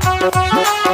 Música